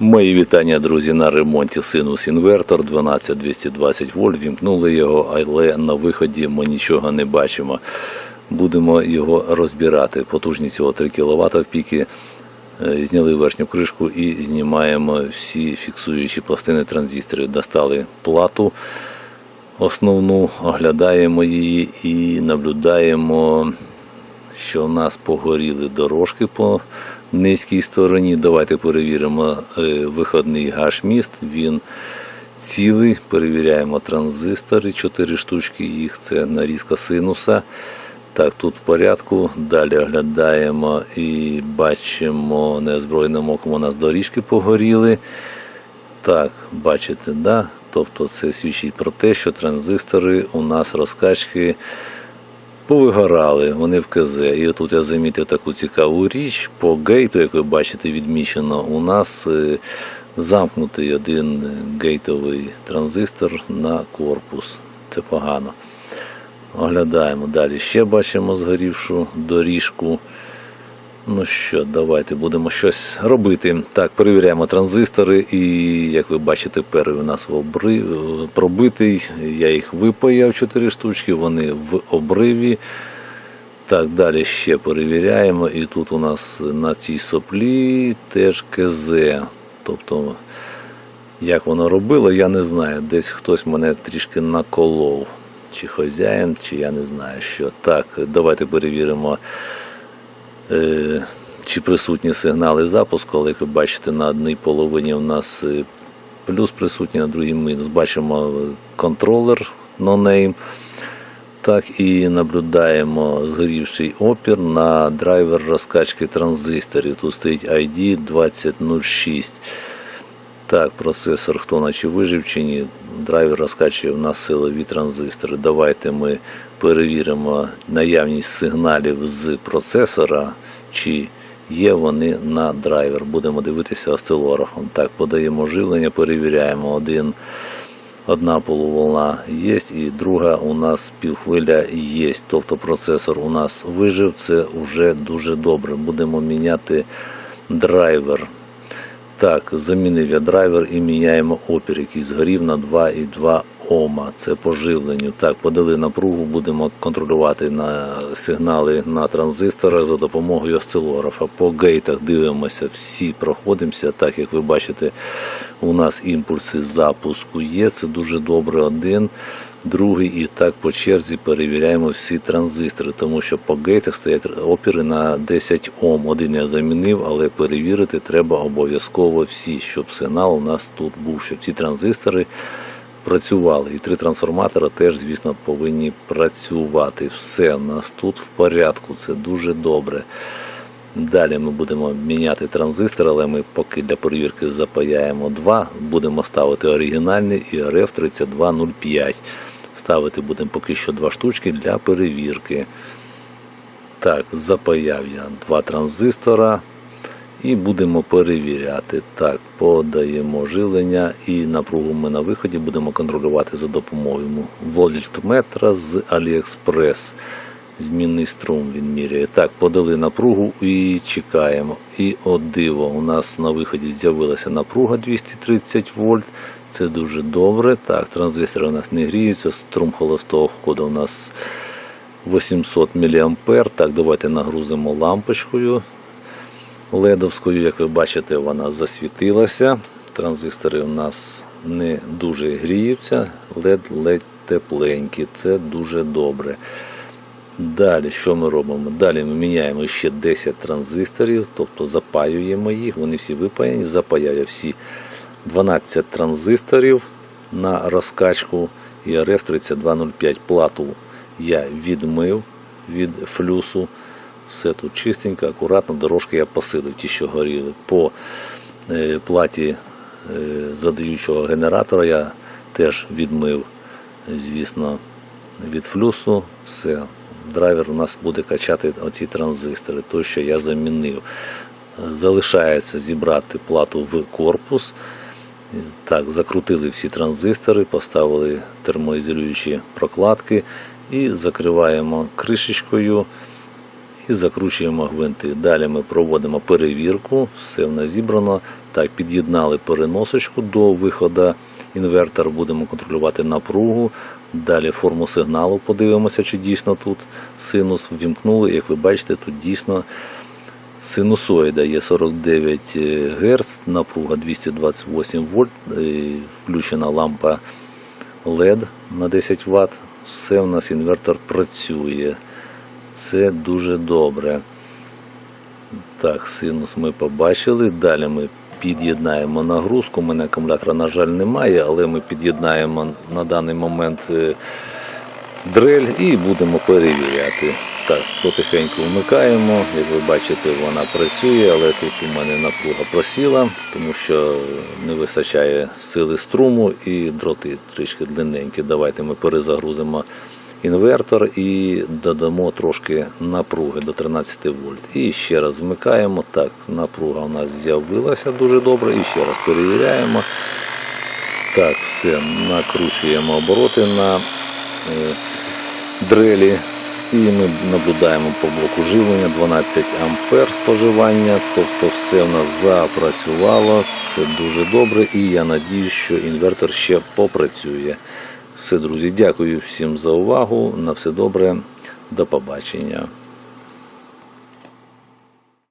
Мої вітання, друзі, на ремонті синус інвертор 12220 вольт. Вімкнули його, але на виході ми нічого не бачимо. Будемо його розбирати. Потужність його 3 кВт в піки. Е, Зняли верхню кришку і знімаємо всі фіксуючі пластини транзисторів. Достали плату основну, оглядаємо її і наблюдаємо що у нас погоріли дорожки по низькій стороні. Давайте перевіримо е, виходний гаш-міст. Він цілий. Перевіряємо транзистори, 4 штучки їх, це нарізка синуса. Так, тут в порядку. Далі оглядаємо і бачимо неозброєним оком у нас доріжки погоріли. Так, бачите, да? Тобто це свідчить про те, що транзистори у нас розкачки повигорали, вони в КЗ. І тут я замітив таку цікаву річ. По гейту, як ви бачите, відмічено, у нас е, замкнутий один гейтовий транзистор на корпус. Це погано. Оглядаємо далі. Ще бачимо згорівшу доріжку. Ну що, давайте будемо щось робити. Так, перевіряємо транзистори, і як ви бачите, перший у нас в обри... пробитий. Я їх випаяв 4 штучки, вони в обриві. Так, далі ще перевіряємо. І тут у нас на цій соплі теж КЗ. Тобто, як воно робило, я не знаю. Десь хтось мене трішки наколов. Чи хазяїн, чи я не знаю що. Так, давайте перевіримо чи присутні сигнали запуску, але як ви бачите, на одній половині у нас е, плюс присутній, на другій мінус. Бачимо е, контролер no-name. Так і наблюдаємо згорівший опір на драйвер розкачки транзисторів. Тут стоїть ID 2006. Так, процесор хто наче вижив чи ні. Драйвер розкачує в нас силові транзистори. Давайте ми перевіримо наявність сигналів з процесора, чи є вони на драйвер. Будемо дивитися осцилографом. Так, подаємо живлення, перевіряємо. Один, одна полуволна є, і друга у нас півхвиля є. Тобто процесор у нас вижив, це вже дуже добре. Будемо міняти драйвер. Так, замінив я драйвер і міняємо опір, який згорів на 2,2 Ома. Це по живленню. Так, подали напругу, будемо контролювати на сигнали на транзисторах за допомогою осцилографа. По гейтах дивимося, всі проходимося. Так, як ви бачите, у нас імпульси запуску є. Це дуже добре один. Другий і так по черзі перевіряємо всі транзистори, тому що по гейтах стоять опіри на 10 Ом. Один я замінив, але перевірити треба обов'язково всі, щоб сигнал у нас тут був, щоб всі транзистори працювали. І три трансформатора теж, звісно, повинні працювати. Все у нас тут в порядку, це дуже добре. Далі ми будемо міняти транзистор, але ми поки для перевірки запаяємо два. Будемо ставити оригінальний і RF 3205. Ставити будемо поки що два штучки для перевірки. Так, запаяв я два транзистора і будемо перевіряти. Так, подаємо живлення і напругу ми на виході будемо контролювати за допомогою вольтметра з AliExpress. Змінний струм він міряє. Так, подали напругу і чекаємо. І о диво, у нас на виході з'явилася напруга 230 вольт. Це дуже добре. Так, транзистори у нас не гріються, струм холостого ходу у нас 800 мА. Так, давайте нагрузимо лампочкою ледовською. Як ви бачите, вона засвітилася. Транзистори у нас не дуже гріються, лед ледь тепленькі. Це дуже добре. Далі, що ми робимо? Далі ми міняємо ще 10 транзисторів, тобто запаюємо їх, вони всі випаяні, запаяю всі 12 транзисторів на розкачку і RF 3205 плату я відмив від флюсу. Все тут чистенько, акуратно, дорожки я посилив, ті, що горіли. По е, платі е, задаючого генератора я теж відмив, звісно, від флюсу. Все. Драйвер у нас буде качати оці транзистори, той, що я замінив. Залишається зібрати плату в корпус. Так, закрутили всі транзистори, поставили термоізолюючі прокладки і закриваємо кришечкою. і закручуємо гвинти. Далі ми проводимо перевірку, все в нас зібрано. Так, під'єднали переносочку до виходу інвертора, будемо контролювати напругу. Далі форму сигналу подивимося, чи дійсно тут синус ввімкнули. Як ви бачите, тут дійсно синусоїда є 49 Гц, напруга 228 вольт, е, включена лампа LED на 10 Вт. Все у нас інвертор працює. Це дуже добре. Так, синус ми побачили. Далі ми під'єднаємо нагрузку. У мене акумулятора, на жаль, немає, але ми під'єднаємо на даний момент е, дрель і будемо перевіряти. Так, потихеньку вмикаємо. Як ви бачите, вона працює, але тут у мене напруга просіла, тому що не вистачає сили струму і дроти трішки длинненькі. Давайте ми перезагрузимо інвертор і додамо трошки напруги до 13 вольт. І ще раз вмикаємо. Так, напруга у нас з'явилася дуже добре. І ще раз перевіряємо. Так, все, накручуємо обороти на е, дрелі. І ми наблюдаємо по блоку живлення 12 ампер споживання, тобто все в нас запрацювало, це дуже добре і я надію, що інвертор ще попрацює. Все, друзі, дякую всім за увагу. На все добре, до побачення.